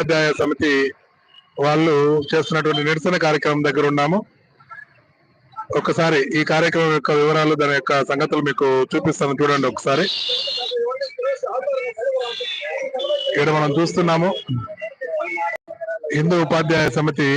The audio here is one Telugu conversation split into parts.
ఉపాధ్యాయ సమితి వాళ్ళు చేస్తున్నటువంటి నిరసన కార్యక్రమం దగ్గర ఉన్నాము. ఒకసారి ఈ కార్యక్రమం యొక్క వివరాలు దాని యొక్క సంగతులు మీకు చూపిస్తాను. చూడండి ఒకసారి. ఇక్కడ మనం చూస్తున్నాము. హిందూ ఉపాధ్యాయ సమితి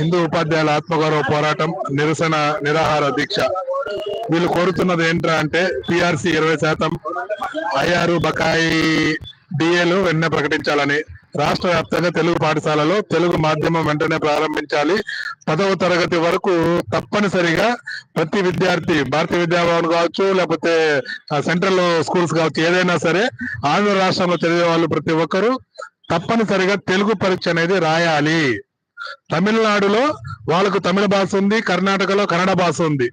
హిందూ ఉపాధ్యాయుల ఆత్మగౌరవ పోరాటం నిరసన నిరాహార దీక్ష. వీళ్ళు కోరుతున్నది ఏంట్రా అంటే పిఆర్సి ఇరవై శాతం ఐఆర్ బకాయి డిఏలు వెన్న ప్రకటించాలని. రాష్ట్ర వ్యాప్తంగా తెలుగు పాఠశాలలో తెలుగు మాధ్యమం వెంటనే ప్రారంభించాలి. పదవ తరగతి వరకు తప్పనిసరిగా ప్రతి విద్యార్థి భారతీయ విద్యాభవన్ కావచ్చు లేకపోతే సెంట్రల్ స్కూల్స్ కావచ్చు ఏదైనా సరే ఆంధ్ర రాష్ట్రంలో చదివే వాళ్ళు ప్రతి ఒక్కరూ తప్పనిసరిగా తెలుగు పరీక్ష అనేది రాయాలి. తమిళనాడులో వాళ్ళకు తమిళ భాష ఉంది కర్ణాటకలో కన్నడ భాష ఉంది.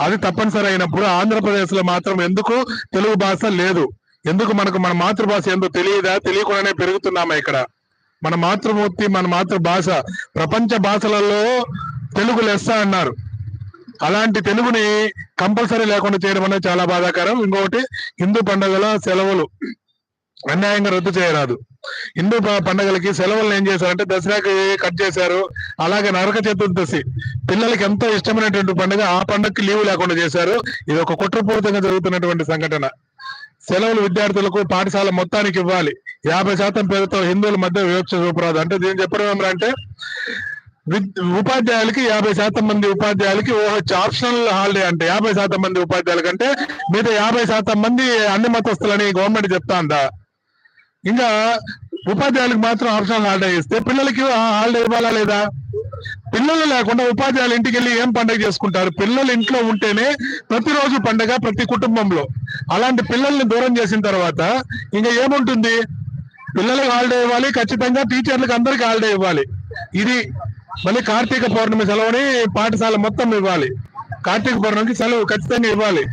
అది తప్పనిసరి అయినప్పుడు ఆంధ్రప్రదేశ్లో మాత్రం ఎందుకు తెలుగు భాష లేదు? ఎందుకు మనకు మన మాతృభాష ఎందుకు తెలియదా? తెలియకుండానే పెరుగుతున్నామా ఇక్కడ? మన మాతృమూర్తి మన మాతృభాష ప్రపంచ భాషలలో తెలుగు లెస్స అన్నారు. అలాంటి తెలుగుని కంపల్సరీ లేకుండా చేయడం అనేది చాలా బాధాకరం. ఇంకొకటి హిందూ పండుగల సెలవులు అన్యాయంగా రద్దు చేయరాదు. హిందూ పండుగలకి సెలవులను ఏం చేశారంటే దసరాకి కట్ చేశారు. అలాగే నరక చతుర్దశి. పిల్లలకి ఎంతో ఇష్టమైనటువంటి పండుగ ఆ పండుగకి లీవ్ లేకుండా చేశారు. ఇది ఒక కుట్రపూరితంగా జరుగుతున్నటువంటి సంఘటన. సెలవులు విద్యార్థులకు పాఠశాల మొత్తానికి ఇవ్వాలి. యాభై శాతం పేరుతో హిందువుల మధ్య వివక్ష చూపరాదు. అంటే దీన్ని చెప్పడం ఏమంటే ఉపాధ్యాయులకి యాభై శాతం మంది ఉపాధ్యాయులకి ఆప్షనల్ హాలిడే అంటే యాభై శాతం మంది ఉపాధ్యాయుల కంటే మిగతా యాభై శాతం మంది అన్ని మతస్థులని గవర్నమెంట్ చెప్తాందా? ఇంకా ఉపాధ్యాయులకు మాత్రం ఆప్షనల్ హాలిడే ఇస్తే పిల్లలకి హాలిడే ఇవ్వాలా లేదా? పిల్లలు లేకుండా ఉపాధ్యాయులు ఇంటికి వెళ్ళి ఏం పండగ చేసుకుంటారు? పిల్లలు ఇంట్లో ఉంటేనే ప్రతిరోజు పండగ ప్రతి కుటుంబంలో. అలాంటి పిల్లల్ని దూరం చేసిన తర్వాత ఇంకా ఏముంటుంది? పిల్లలకు హాలిడే ఇవ్వాలి ఖచ్చితంగా టీచర్లకు అందరికి హాలిడే ఇవ్వాలి. ఇది మళ్ళీ కార్తీక పౌర్ణమి సెలవుని పాఠశాల మొత్తం ఇవ్వాలి. కార్తీక పౌర్ణమికి సెలవు ఖచ్చితంగా ఇవ్వాలి.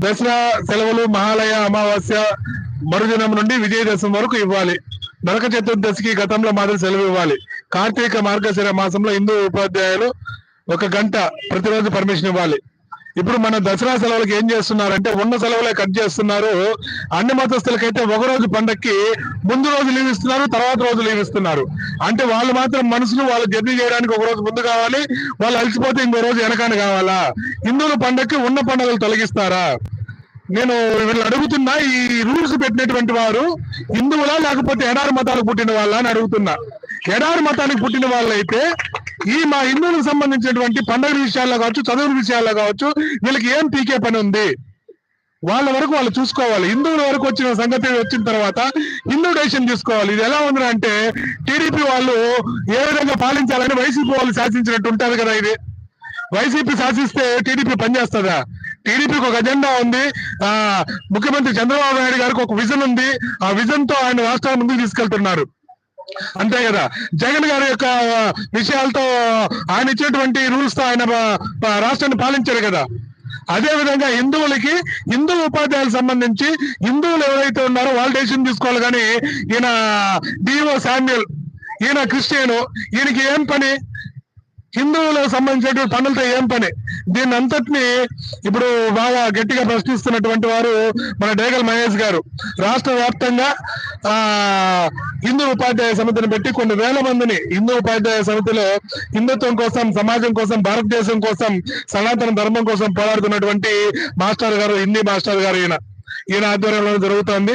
దసరా సెలవులు మహాలయ అమావాస్య మరుదినం నుండి విజయదశమి వరకు ఇవ్వాలి. నరక చతుర్దశికి గతంలో మాదిరి సెలవు ఇవ్వాలి. కార్తీక మార్గశిర మాసంలో హిందూ ఉపాధ్యాయులు ఒక గంట ప్రతిరోజు పర్మిషన్ ఇవ్వాలి. ఇప్పుడు మన దసరా సెలవులకు ఏం చేస్తున్నారంటే ఉన్న సెలవులే కట్ చేస్తున్నారు. అన్ని మతస్థులకైతే ఒక రోజు పండక్కి ముందు రోజు లీవ్ ఇస్తున్నారు తర్వాత రోజు లీవ్ ఇస్తున్నారు. అంటే వాళ్ళు మాత్రం మనసులు వాళ్ళు జర్నీ చేయడానికి ఒక రోజు ముందు కావాలి వాళ్ళు అలసిపోతే ఇంకో రోజు వెనకాని కావాలా? హిందువుల పండక్కి ఉన్న పండుగలు తొలగిస్తారా? నేను వీళ్ళు అడుగుతున్నా ఈ రూల్స్ పెట్టినటువంటి వారు హిందువులా లేకపోతే ఎడారి మతాలకు పుట్టిన వాళ్ళ అని అడుగుతున్నా. ఎడారి మతానికి పుట్టిన వాళ్ళైతే ఈ మా హిందువులకు సంబంధించినటువంటి పండుగ విషయాల్లో కావచ్చు చదువు విషయాల్లో కావచ్చు వీళ్ళకి ఏం పీకే పని ఉంది? వాళ్ళ వరకు వాళ్ళు చూసుకోవాలి. హిందువుల వరకు వచ్చిన సంగతి వచ్చిన తర్వాత హిందూ డెసిషన్ తీసుకోవాలి. ఇది ఎలా ఉంది అంటే టీడీపీ వాళ్ళు ఏ విధంగా పాలించాలని వైసీపీ వాళ్ళు శాసించినట్టు ఉంటది కదా ఇది? వైసీపీ శాసిస్తే టీడీపీ పనిచేస్తుందా టీడీపీకి ఒక అజెండా ఉంది. ఆ ముఖ్యమంత్రి చంద్రబాబు నాయుడు గారికి ఒక విజన్ ఉంది. ఆ విజన్తో ఆయన రాష్ట్రాన్ని ముందుకు తీసుకెళ్తున్నారు. అంతే కదా. జగన్ గారి యొక్క విషయాలతో ఆయన ఇచ్చినటువంటి రూల్స్తో ఆయన రాష్ట్రాన్ని పాలించారు కదా. అదే విధంగా హిందువులకి హిందూ ఉపాధ్యాయులకు సంబంధించి హిందువులు ఎవరైతే ఉన్నారో వాళ్ళు డెసిషన్ తీసుకోవాలి. కానీ ఈయన డిఓ శామ్యుల్ ఈయన క్రిస్టియను ఈయనకి ఏం పని? హిందువులకు సంబంధించినటువంటి పనులతో ఏం పని? దీన్ని అంతటిని ఇప్పుడు బాగా గట్టిగా ప్రశ్నిస్తున్నటువంటి వారు మన డేగల్ మహేష్ గారు. రాష్ట్ర వ్యాప్తంగా ఆ హిందూ ఉపాధ్యాయ సమితిని పెట్టి కొన్ని వేల మందిని హిందూ ఉపాధ్యాయ సమితిలో హిందుత్వం కోసం సమాజం కోసం భారతదేశం కోసం సనాతన ధర్మం కోసం పోరాడుతున్నటువంటి మాస్టర్ గారు హిందీ మాస్టర్ గారు ఈయన. ఈయన ఆధ్వర్యంలో జరుగుతోంది.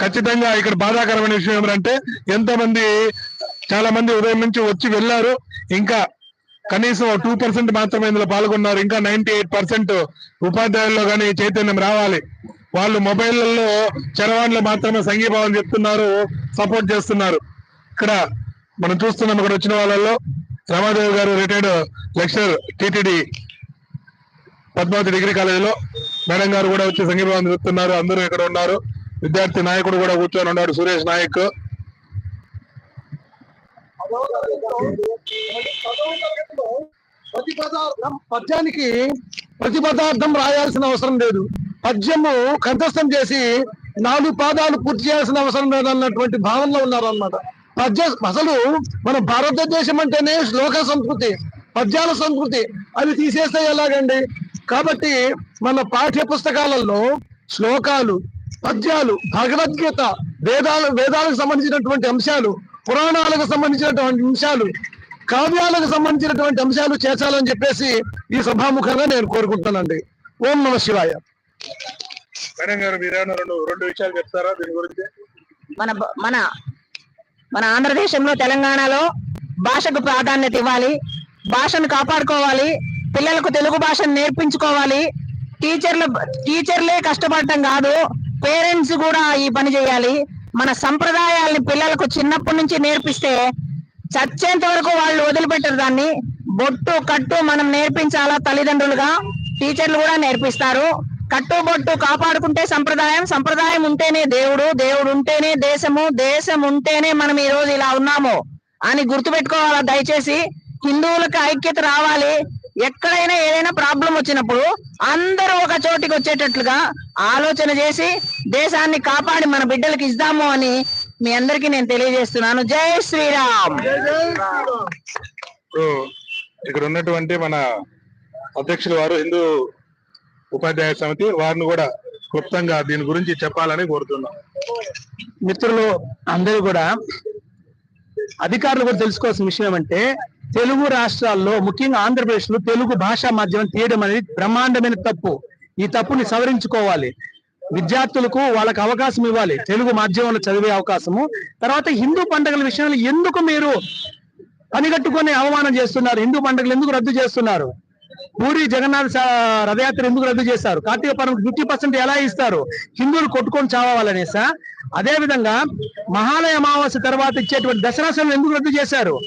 ఖచ్చితంగా ఇక్కడ బాధాకరమైన విషయం ఏమంటే ఎంతో మంది చాలా మంది ఉదయం నుంచి వచ్చి వెళ్ళారు. ఇంకా కనీసం టూ పర్సెంట్ మాత్రమే ఇందులో పాల్గొన్నారు. ఇంకా నైన్టీ ఎయిట్ పర్సెంట్ ఉపాధ్యాయుల్లో కానీ చైతన్యం రావాలి. వాళ్ళు మొబైల్లలో చరవాణిలో మాత్రమే సంఘీభావం చెప్తున్నారు సపోర్ట్ చేస్తున్నారు. ఇక్కడ మనం చూస్తున్నాం ఇక్కడ వచ్చిన వాళ్ళల్లో రమాదేవి గారు retired lecturer TTD Padmavathi degree కాలేజీలో. మేడం గారు కూడా వచ్చి సంఘీభావం చెప్తున్నారు అందరూ ఇక్కడ ఉన్నారు. విద్యార్థి నాయకుడు కూడా కూర్చొని ఉన్నాడు సురేష్ నాయక్. ప్రతి పదార్థం పద్యానికి ప్రతి పదార్థం రాయాల్సిన అవసరం లేదు. పద్యము కంఠస్థం చేసి నాలుగు పాదాలు పూర్తి చేయాల్సిన అవసరం లేదన్నటువంటి భావనలో ఉన్నారు అన్నమాట పద్య అసలు మన భారతదేశం అంటేనే శ్లోక సంస్కృతి పద్యాల సంస్కృతి. అవి తీసేస్తే ఎలాగండి? కాబట్టి మన పాఠ్య పుస్తకాలలో శ్లోకాలు పద్యాలు భగవద్గీత వేదాలు వేదాలకు సంబంధించినటువంటి అంశాలు పురాణాలకు సంబంధించినటువంటి అంశాలు కావ్యాలకు సంబంధించినటువంటి అంశాలు చేర్చాలని చెప్పేసి ఈ సభాముఖంగా నేను కోరుకుంటానండి ఓం నమ శివాయ. మేడం గారు మీరేమన్నా రెండు రెండు విషయాలు చెప్తారా దీని గురించి? మన మన మన ఆంధ్రదేశంలో తెలంగాణలో భాషకు ప్రాధాన్యత ఇవ్వాలి భాషను కాపాడుకోవాలి పిల్లలకు తెలుగు భాషను నేర్పించుకోవాలి. టీచర్లు టీచర్లే కష్టపడటం కాదు పేరెంట్స్ కూడా ఈ పని చేయాలి. మన సంప్రదాయాల్ని పిల్లలకు చిన్నప్పటి నుంచి నేర్పిస్తే చచ్చేంత వరకు వాళ్ళు వదిలిపెట్టరు దాన్ని. బొట్టు కట్టు మనం నేర్పించాలా తల్లిదండ్రులుగా? టీచర్లు కూడా నేర్పిస్తారు. కట్టు బొట్టు కాపాడుకుంటే సంప్రదాయం సంప్రదాయం ఉంటేనే దేవుడు దేవుడు ఉంటేనే దేశము దేశం ఉంటేనే మనం ఈ రోజు ఇలా ఉన్నాము అని గుర్తుపెట్టుకోవాలా? దయచేసి హిందువులకు ఐక్యత రావాలి. ఎక్కడైనా ఏదైనా ప్రాబ్లం వచ్చినప్పుడు అందరూ ఒక చోటికి వచ్చేటట్లుగా ఆలోచన చేసి దేశాన్ని కాపాడి మన బిడ్డలకు ఇద్దాము అని మీ అందరికీ నేను తెలియజేస్తున్నాను. జై శ్రీరామ్! ఇక్కడ ఉన్నటువంటి మన అధ్యక్షులు వారు హిందూ ఉపాధ్యాయ సమితి వారిని కూడా క్లుప్తంగా దీని గురించి చెప్పాలని కోరుతున్నాం. మిత్రులు అందరూ కూడా అధికారులు కూడా తెలుసుకోవాల్సిన విషయం ఏమంటే తెలుగు రాష్ట్రాల్లో ముఖ్యంగా ఆంధ్రప్రదేశ్లో తెలుగు భాషా మాధ్యమం తీయడం అనేది బ్రహ్మాండమైన తప్పు. ఈ తప్పుని సవరించుకోవాలి. విద్యార్థులకు వాళ్ళకి అవకాశం ఇవ్వాలి. తెలుగు మాధ్యమంలో చదివే అవకాశము. తర్వాత హిందూ పండుగల విషయంలో ఎందుకు మీరు పనిగట్టుకొని అవమానం చేస్తున్నారు? హిందూ పండుగలు ఎందుకు రద్దు చేస్తున్నారు? పూరి జగన్నాథ్ రథయాత్ర ఎందుకు రద్దు చేశారు కార్తీక పౌర్ణమికి ఫిఫ్టీ పర్సెంట్ ఎలా ఇస్తారు? హిందువులు కొట్టుకొని చావాలనేసా అదే విధంగా మహాలయ అమావాస్య తర్వాత ఇచ్చేటువంటి దసరా ఎందుకు రద్దు చేశారు?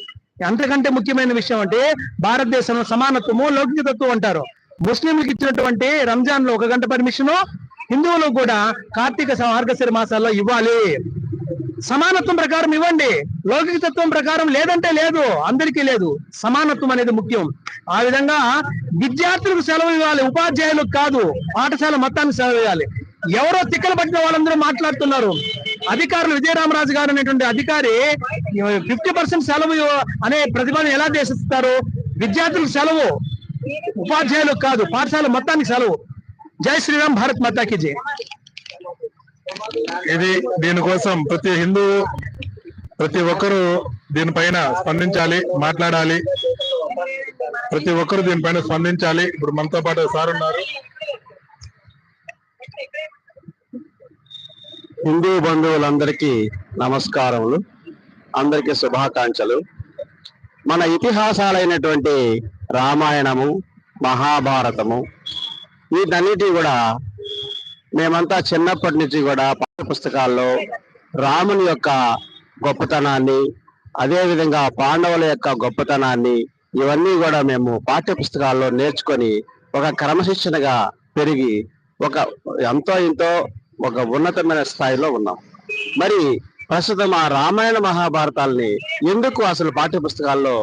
అంతకంటే ముఖ్యమైన విషయం అంటే భారతదేశంలో సమానత్వము లౌకికతత్వం అంటారు. ముస్లింలకు ఇచ్చినటువంటి రంజాన్లో ఒక గంట పర్మిషను హిందువులకు కూడా కార్తీక మార్గశిర మాసాల్లో ఇవ్వాలి. సమానత్వం ప్రకారం ఇవ్వండి. లౌకిక తత్వం ప్రకారం లేదంటే లేదు. అందరికీ లేదు. సమానత్వం అనేది ముఖ్యం. ఆ విధంగా విద్యార్థులకు సెలవు ఇవ్వాలి. ఉపాధ్యాయులకు కాదు. పాఠశాల మొత్తానికి సెలవు ఇవ్వాలి. ఎవరో తిక్కలు పట్టిన వాళ్ళందరూ మాట్లాడుతున్నారు. అధికారులు విజయరామరాజు గారు అనేటువంటి అధికారి ఫిఫ్టీ పర్సెంట్ సెలవు అనే ప్రతిభను ఎలా దేశిస్తారు విద్యార్థులకు సెలవు. ఉపాధ్యాయులకు కాదు. పాఠశాల మొత్తానికి సెలవు. జై శ్రీరామ్ భారత్ మాతాకి జై. ఇది దీనికోసం ప్రతి హిందూ ప్రతి ఒక్కరూ దీనిపైన స్పందించాలి మాట్లాడాలి. ప్రతి ఒక్కరు దీనిపైన స్పందించాలి. ఇప్పుడు మనతో పాటు సార్ ఉన్నారు. హిందూ బంధువులందరికీ నమస్కారములు అందరికీ శుభాకాంక్షలు. మన ఇతిహాసాలైనటువంటి రామాయణము మహాభారతము వీటన్నిటి కూడా మేమంతా చిన్నప్పటి నుంచి కూడా పాఠ్య పుస్తకాల్లో రాముని యొక్క గొప్పతనాన్ని అదేవిధంగా పాండవుల యొక్క గొప్పతనాన్ని ఇవన్నీ కూడా మేము పాఠ్య పుస్తకాల్లో నేర్చుకొని ఒక క్రమశిక్షణగా పెరిగి ఒక ఎంతో ఎంతో ఒక ఉన్నతమైన స్థాయిలో ఉన్నాం. మరి ప్రస్తుతం ఆ రామాయణ మహాభారతాల్ని ఎందుకు అసలు పాఠ్య పుస్తకాల్లో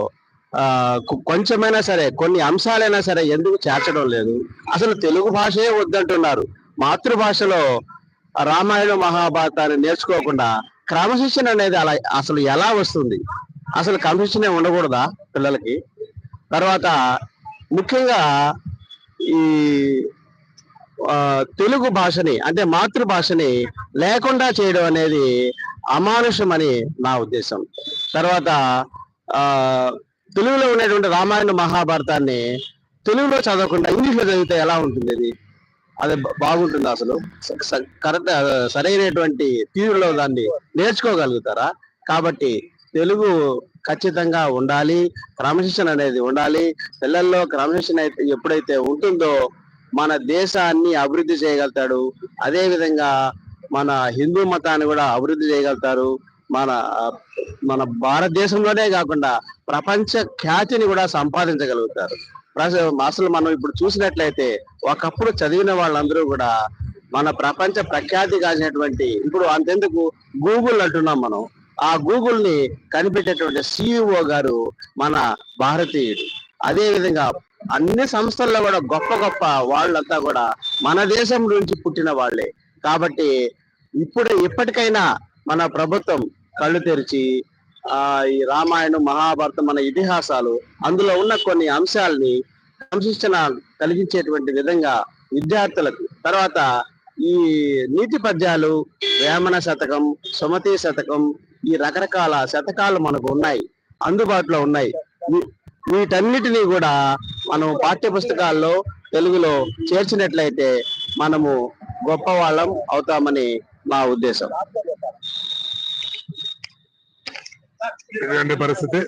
కొంచెమైనా సరే కొన్ని అంశాలైనా సరే ఎందుకు చేర్చడం లేదు? అసలు తెలుగు భాషే వద్దంటున్నారు. మాతృభాషలో రామాయణం రామాయణ మహాభారతాన్ని నేర్చుకోకుండా క్రమశిక్షణ అనేది అలా అసలు ఎలా వస్తుంది? అసలు క్రమశిక్షణ ఉండకూడదా పిల్లలకి? తర్వాత ముఖ్యంగా ఈ తెలుగు భాషని అంటే మాతృభాషని లేకుండా చేయడం అనేది అమానుషమని నా ఉద్దేశం. తర్వాత ఆ తెలుగులో ఉండేటువంటి రామాయణ మహాభారతాన్ని తెలుగులో చదవకుండా ఇంగ్లీష్లో చదివితే ఎలా ఉంటుంది అది బాగుంటుంది అసలు. కరెక్ట్ సరైనటువంటి తీరులో దాన్ని నేర్చుకోగలుగుతారా? కాబట్టి తెలుగు ఖచ్చితంగా ఉండాలి క్రమశిక్షణ అనేది ఉండాలి. పిల్లల్లో క్రమశిక్షణ అయితే ఎప్పుడైతే ఉంటుందో మన దేశాన్ని అభివృద్ధి చేయగలుగుతాడు. అదే విధంగా మన హిందూ మతాన్ని కూడా అభివృద్ధి చేయగలుగుతారు. మన మన భారతదేశంలోనే కాకుండా ప్రపంచ ఖ్యాతిని కూడా సంపాదించగలుగుతారు. అసలు మనం ఇప్పుడు చూసినట్లయితే ఒకప్పుడు చదివిన వాళ్ళందరూ కూడా మన ప్రపంచ ప్రఖ్యాతి కాసినటువంటి ఇప్పుడు అంతెందుకు గూగుల్ అంటున్నాం మనం. ఆ గూగుల్ని కనిపెట్టేటువంటి సిఇఓ గారు మన భారతీయుడు. అదే విధంగా అన్ని సంస్థల్లో కూడా గొప్ప గొప్ప వాళ్ళంతా కూడా మన దేశం నుంచి పుట్టిన వాళ్ళే. కాబట్టి ఇప్పుడు ఇప్పటికైనా మన ప్రభుత్వం కళ్ళు తెరిచి ఆ ఈ రామాయణం మహాభారతం మన ఇతిహాసాలు అందులో ఉన్న కొన్ని అంశాలని సంశిక్షణ కలిగించేటువంటి విధంగా విద్యార్థులకు తర్వాత ఈ నీతి పద్యాలు వేమన శతకం సుమతి శతకం ఈ రకరకాల శతకాలు మనకు ఉన్నాయి అందుబాటులో ఉన్నాయి. వీటన్నిటినీ కూడా మనం పాఠ్య పుస్తకాల్లో తెలుగులో చేర్చినట్లయితే మనము గొప్పవాళ్ళం అవుతామని మా ఉద్దేశం. ఇటువంటి పరిస్థితి?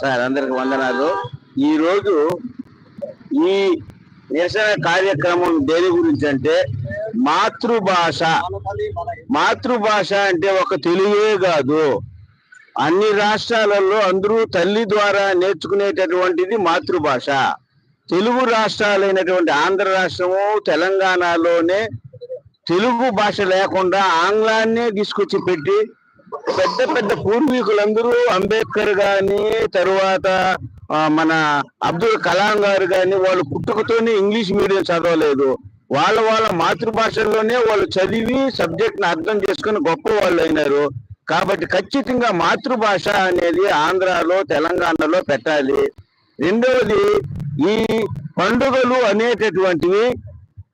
సార్ అందరికి వందనాలు. ఈ రోజు ఈ నిరసన కార్యక్రమం దేని గురించి అంటే మాతృభాష. మాతృభాష అంటే ఒక తెలుగే కాదు. అన్ని రాష్ట్రాలలో అందరూ తల్లి ద్వారా నేర్చుకునేటటువంటిది మాతృభాష. తెలుగు రాష్ట్రాలైనటువంటి ఆంధ్ర రాష్ట్రము తెలంగాణలోనే తెలుగు భాష లేకుండా ఆంగ్లాన్నే తీసుకొచ్చి పెట్టి పెద్ద పెద్ద పూర్వీకులందరూ అంబేద్కర్ గాని తరువాత మన అబ్దుల్ కలాం గారు గాని వాళ్ళు పుట్టుకతోనే ఇంగ్లీష్ మీడియం చదవలేదు. వాళ్ళ వాళ్ళ మాతృభాషల్లోనే వాళ్ళు చదివి సబ్జెక్ట్ని అర్థం చేసుకుని గొప్ప వాళ్ళు అయినారు. కాబట్టి ఖచ్చితంగా మాతృభాష అనేది ఆంధ్రాలో తెలంగాణలో పెట్టాలి. రెండవది ఈ పండుగలు అనేటటువంటివి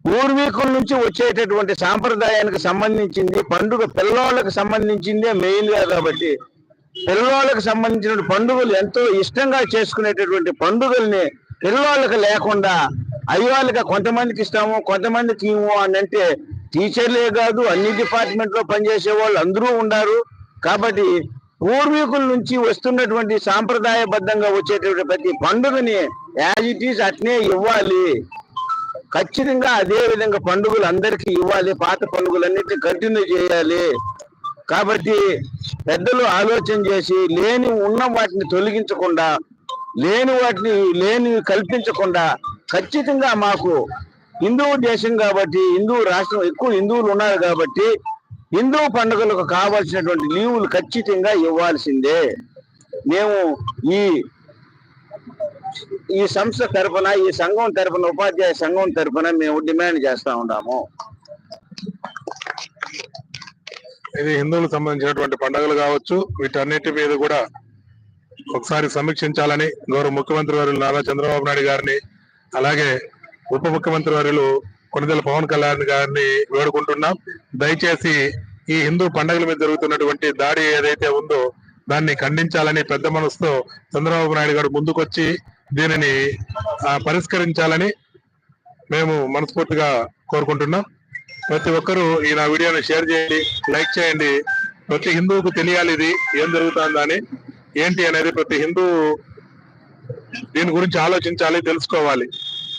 పూర్వీకుల నుంచి వచ్చేటటువంటి సాంప్రదాయానికి సంబంధించింది పండుగ పిల్లవాళ్ళకి సంబంధించిందే మెయిన్గా కాబట్టి పిల్లవాళ్ళకి సంబంధించిన పండుగలు ఎంతో ఇష్టంగా చేసుకునేటటువంటి పండుగల్ని పిల్లవాళ్ళకి లేకుండా అయ్యవాళ్ళకి కొంతమందికి ఇస్తాము కొంతమందికి ఇవ్వము అని అంటే టీచర్లే కాదు అన్ని డిపార్ట్మెంట్లో పనిచేసే వాళ్ళు అందరూ ఉన్నారు కాబట్టి పూర్వీకుల నుంచి వస్తున్నటువంటి సాంప్రదాయబద్ధంగా వచ్చేటటువంటి ప్రతి పండుగని యాజ్ ఇట్ ఈస్ అట్నే ఇవ్వాలి. ఖచ్చితంగా అదే విధంగా పండుగలు అందరికీ ఇవ్వాలి పాత పండుగలన్నిటిని కంటిన్యూ చేయాలి. కాబట్టి పెద్దలు ఆలోచన చేసి లేని ఉన్న వాటిని తొలగించకుండా లేని వాటిని లేని కల్పించకుండా ఖచ్చితంగా మాకు హిందూ దేశం కాబట్టి హిందూ రాష్ట్రం ఎక్కువ హిందువులు ఉన్నారు కాబట్టి హిందూ పండుగలకు కావాల్సినటువంటి లీవులు ఖచ్చితంగా ఇవ్వాల్సిందే. మేము ఈ ఈ సంస్థ తరపున ఈ సంఘం తరపున ఉపాధ్యాయ సంఘం తరపున మేము డిమాండ్ చేస్తా ఉన్నాము. ఇది హిందువులకు సంబంధించినటువంటి పండుగలు కావచ్చు వీటన్నిటి మీద కూడా ఒకసారి సమీక్షించాలని గౌరవ ముఖ్యమంత్రి వర్యులు నారా చంద్రబాబు నాయుడు గారిని అలాగే ఉప ముఖ్యమంత్రి వర్యులు కొనిదెల పవన్ కళ్యాణ్ గారిని వేడుకుంటున్నాం. దయచేసి ఈ హిందూ పండుగల మీద జరుగుతున్నటువంటి దాడి ఏదైతే ఉందో దాన్ని ఖండించాలని పెద్ద మనసుతో చంద్రబాబు నాయుడు గారు ముందుకొచ్చి దీనిని పరిష్కరించాలని మేము మనస్ఫూర్తిగా కోరుకుంటున్నాం. ప్రతి ఒక్కరూ ఈ నా వీడియోని షేర్ చేయండి లైక్ చేయండి. ప్రతి హిందువుకు తెలియాలి ఇది ఏం జరుగుతుందని ఏంటి అనేది ప్రతి హిందూ దీని గురించి ఆలోచించాలి తెలుసుకోవాలి.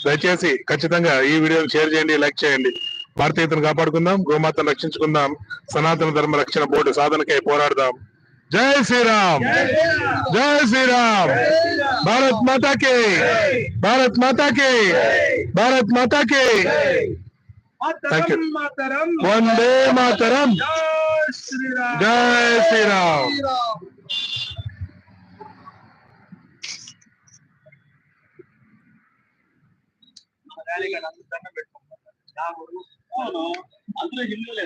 దయచేసి ఖచ్చితంగా ఈ వీడియోని షేర్ చేయండి లైక్ చేయండి. భారతీయతను కాపాడుకుందాం గోమాతను రక్షించుకుందాం సనాతన ధర్మ రక్షణ బోర్డు సాధనకై పోరాడదాం. జై శ్రీరామ్ జై శ్రీరామ్ భారత్ మాతా కి భారత్ మాతా కి భారత్ మాతా కి థ్యాంక్ యూ వందే మాతరం జై శ్రీరామ్ అందులో హిందువులే